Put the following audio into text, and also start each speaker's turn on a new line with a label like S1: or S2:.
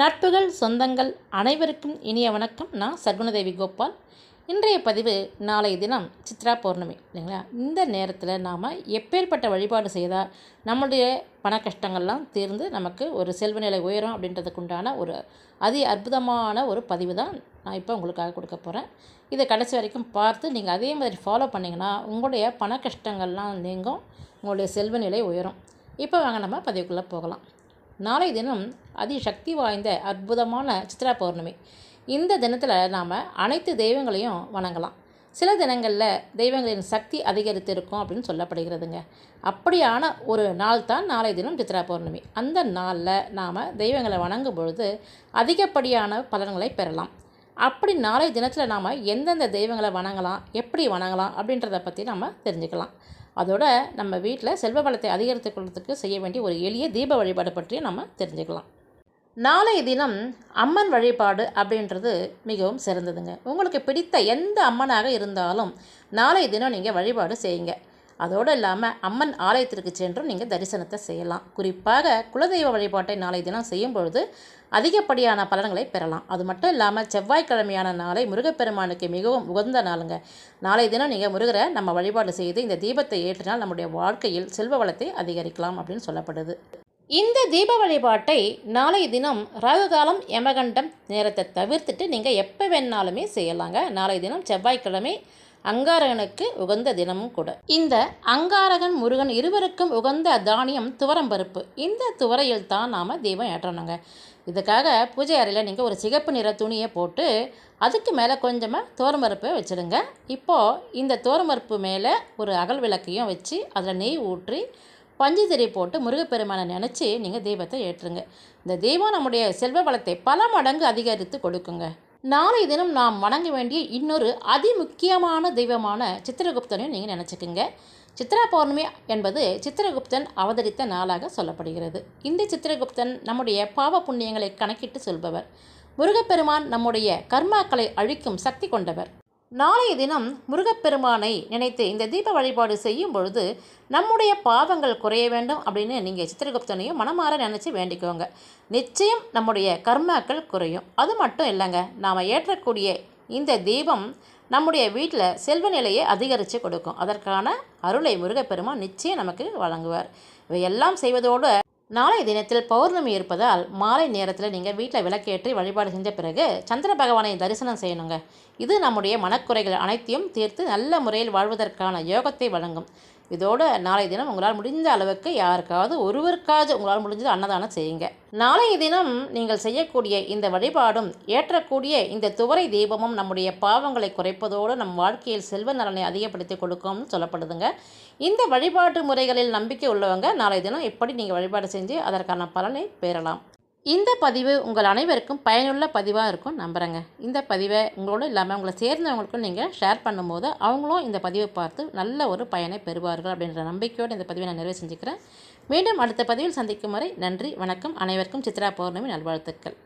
S1: நட்புகள் சொந்தங்கள் அனைவருக்கும் இனிய வணக்கம். நான் சர்வணதேவி கோபால். இன்றைய பதிவு நாளைய தினம் சித்ரா பௌர்ணமி இல்லைங்களா? இந்த நேரத்தில் நாம் எப்பேற்பட்ட வழிபாடு செய்தால் நம்மளுடைய பண கஷ்டங்கள்லாம் தீர்ந்து நமக்கு ஒரு செல்வ நிலை உயரும் அப்படின்றதுக்கு உண்டான ஒரு அதி அற்புதமான ஒரு பதிவு தான் நான் இப்போ உங்களுக்காக கொடுக்க போகிறேன் இதை கடைசி வரைக்கும் பார்த்து நீங்கள் அதே மாதிரி ஃபாலோ பண்ணிங்கன்னா உங்களுடைய பண கஷ்டங்கள்லாம் நீங்கும் உங்களுடைய செல்வ நிலை உயரும். இப்போ வாங்க நம்ம பதிவுக்குள்ளே போகலாம். நாளை தினம் அதிசக்தி வாய்ந்த அற்புதமான சித்ரா பௌர்ணமி. இந்த தினத்தில் நாம் அனைத்து தெய்வங்களையும் வணங்கலாம். சில தினங்களில் தெய்வங்களின் சக்தி அதிகரித்து இருக்கும் அப்படின்னு சொல்லப்படுகிறதுங்க. அப்படியான ஒரு நாள் தான் நாளை தினம் சித்ரா பௌர்ணமி. அந்த நாளில் நாம் தெய்வங்களை வணங்கும் பொழுது அதிகப்படியான பலன்களை பெறலாம். அப்படி நாளை தினத்தில் நாம் எந்தெந்த தெய்வங்களை வணங்கலாம் எப்படி வணங்கலாம் அப்படின்றத பற்றி நம்ம தெரிஞ்சுக்கலாம். அதோட நம்ம வீட்டில் செல்வ வளத்தை அதிகரித்துக் கொள்வதற்கு செய்ய வேண்டிய ஒரு எளிய தீப வழிபாடு பற்றி நம்ம தெரிஞ்சுக்கலாம். நாளைய தினம் அம்மன் வழிபாடு அப்படின்றது மிகவும் சிறந்ததுங்க. உங்களுக்கு பிடித்த எந்த அம்மனாக இருந்தாலும் நாளைய தினம் நீங்கள் வழிபாடு செய்யுங்க. அதோடு இல்லாமல் அம்மன் ஆலயத்திற்கு சென்றும் நீங்கள் தரிசனத்தை செய்யலாம். குறிப்பாக குலதெய்வ வழிபாட்டை நாளை தினம் செய்யும் பொழுது அதிகப்படியான பலன்களை பெறலாம். அது மட்டும் இல்லாமல் செவ்வாய்க்கிழமையான நாளை முருகப்பெருமானுக்கு மிகவும் உகந்த நாளுங்க. நாளை தினம் நீங்கள் முருகரை நம்ம வழிபாடு செய்து இந்த தீபத்தை ஏற்றினால் நம்முடைய வாழ்க்கையில் செல்வ வளத்தை அதிகரிக்கலாம் அப்படின்னு சொல்லப்படுது. இந்த தீப வழிபாட்டை நாளை தினம் ராகுகாலம் யமகண்டம் நேரத்தை தவிர்த்துட்டு நீங்கள் எப்போ வேணாலுமே செய்யலாங்க. நாளை தினம் செவ்வாய்க்கிழமை அங்காரகனுக்கு உகந்த தினமும் கூட. இந்த அங்காரகன் முருகன் இருவருக்கும் உகந்த தானியம் துவரம்பருப்பு இந்த துவரையில் தான் நாம் தீபம் ஏற்றணுங்க. இதுக்காக பூஜை அறையில் நீங்கள் ஒரு சிகப்பு நிற துணியை போட்டு அதுக்கு மேலே கொஞ்சமாக தோரம்பருப்பை வச்சுடுங்க. இப்போது இந்த தோரம்பருப்பு மேலே ஒரு அகல் விளக்கையும் வச்சு அதில் நெய் ஊற்றி பஞ்சுதிரி போட்டு முருகப்பெருமானை நினச்சி நீங்கள் தெய்வத்தை ஏற்றுங்க. இந்த தெய்வம் நம்முடைய செல்வ வளத்தை பல மடங்கு அதிகரித்து கொடுக்குங்க. நாளை தினம் நாம் வணங்க வேண்டிய இன்னொரு அதிமுக்கியமான தெய்வமான சித்திரகுப்தனையும் நீங்கள் நினச்சிக்கோங்க. சித்ரா பௌர்ணமி என்பது சித்திரகுப்தன் அவதரித்த நாளாக சொல்லப்படுகிறது. இந்த சித்திரகுப்தன் நம்முடைய பாவ புண்ணியங்களை கணக்கிட்டு சொல்பவர். முருகப்பெருமான் நம்முடைய கர்மாக்களை அழிக்கும் சக்தி கொண்டவர். நாளைய தினம் முருகப்பெருமானை நினைத்து இந்த தீப வழிபாடு செய்யும் பொழுது நம்முடைய பாவங்கள் குறைய வேண்டும் அப்படின்னு நீங்கள் சித்திரகுப்தனையும் மனமாற நினச்சி வேண்டிக்கோங்க. நிச்சயம் நம்முடைய கர்மாக்கள் குறையும். அது மட்டும் இல்லைங்க நாம் ஏற்றக்கூடிய இந்த தீபம் நம்முடைய வீட்டில் செல்வ நிலையை அதிகரித்து கொடுக்கும். அதற்கான அருளை முருகப்பெருமான் நிச்சயம் நமக்கு வழங்குவார். இவையெல்லாம் செய்வதோடு நாளைய தினத்தில் பௌர்ணமி இருப்பதால் மாலை நேரத்தில் நீங்கள் வீட்டில் விளக்கேற்றி வழிபாடு செஞ்ச பிறகு சந்திர பகவானை தரிசனம் செய்யணுங்க. இது நம்முடைய மனக்குறைகள் அனைத்தையும் தீர்த்து நல்ல முறையில் வாழ்வதற்கான யோகத்தை வழங்கும். இதோடு நாளைய தினம் உங்களால் முடிந்த அளவுக்கு யாருக்காவது ஒருவருக்காவது உங்களால் முடிஞ்சது அன்னதானம் செய்யுங்க. நாளைய தினம் நீங்கள் செய்யக்கூடிய இந்த வழிபாடும் ஏற்றக்கூடிய இந்த துவரை தீபமும் நம்முடைய பாவங்களை குறைப்பதோடு நம் வாழ்க்கையில் செல்வ நலனை அதிகப்படுத்தி கொடுக்கும்னு சொல்லப்படுதுங்க. இந்த வழிபாட்டு முறைகளில் நம்பிக்கை உள்ளவங்க நாளைய தினம் எப்படி நீங்கள் வழிபாடு செஞ்சு அதற்கான பலனை பெறலாம். இந்த பதிவு உங்கள் அனைவருக்கும் பயனுள்ள பதிவாக இருக்கும் நம்புகிறேங்க இந்த பதிவை உங்களோட இல்லாமல் உங்களை சேர்ந்தவங்களுக்கும் நீங்கள் ஷேர் பண்ணும்போது அவங்களும் இந்த பதிவை பார்த்து நல்ல ஒரு பயனை பெறுவார்கள் அப்படின்ற நம்பிக்கையோடு இந்த பதிவை நான் நிறைவு செஞ்சுக்கிறேன். மீண்டும் அடுத்த பதிவில் சந்திக்கும் வரை நன்றி வணக்கம். அனைவருக்கும் சித்ரா பௌர்ணமி நல்வாழ்த்துக்கள்.